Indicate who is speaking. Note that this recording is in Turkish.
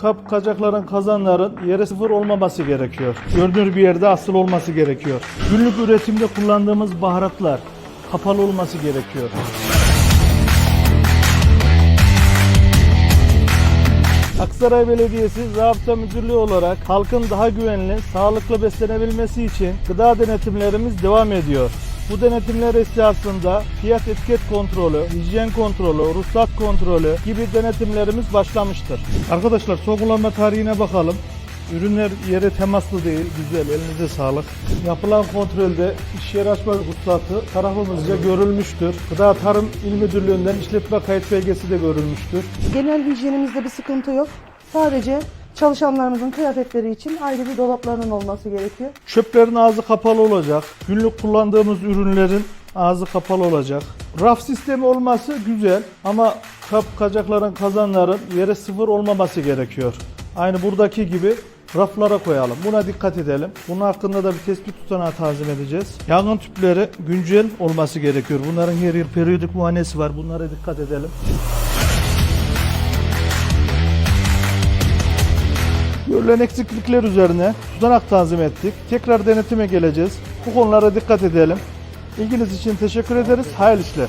Speaker 1: kap kacakların kazanların yere sıfır olmaması gerekiyor. Görünür bir yerde asıl olması gerekiyor. Günlük üretimde kullandığımız baharatlar kapalı olması gerekiyor. Aksaray Belediyesi Zabıta Müdürlüğü olarak halkın daha güvenli, sağlıklı beslenebilmesi için gıda denetimlerimiz devam ediyor. Bu denetimler esnasında fiyat etiket kontrolü, hijyen kontrolü, ruhsat kontrolü gibi denetimlerimiz başlamıştır. Arkadaşlar son kullanma tarihine bakalım. Ürünler yere temaslı değil, güzel, elinize sağlık. Yapılan kontrolde iş yeri açma ruhsatı tarafımızca görülmüştür. Gıda Tarım İl Müdürlüğü'nden işletme kayıt belgesi de görülmüştür.
Speaker 2: Genel hijyenimizde bir sıkıntı yok. Sadece çalışanlarımızın kıyafetleri için ayrı bir dolaplarının olması gerekiyor.
Speaker 1: Çöplerin ağzı kapalı olacak. Günlük kullandığımız ürünlerin ağzı kapalı olacak. Raf sistemi olması güzel ama kap kacakların kazanların yere sıfır olmaması gerekiyor. Aynı buradaki gibi raflara koyalım. Buna dikkat edelim. Bunun hakkında da bir tespit tutanağı tazim edeceğiz. Yangın tüpleri güncel olması gerekiyor. Bunların her yıl periyodik muayenesi var. Bunlara dikkat edelim. Görülen eksiklikler üzerine tutanak tanzim ettik. Tekrar denetime geleceğiz. Bu konulara dikkat edelim. İlginiz için teşekkür ederiz. Hayırlı işler.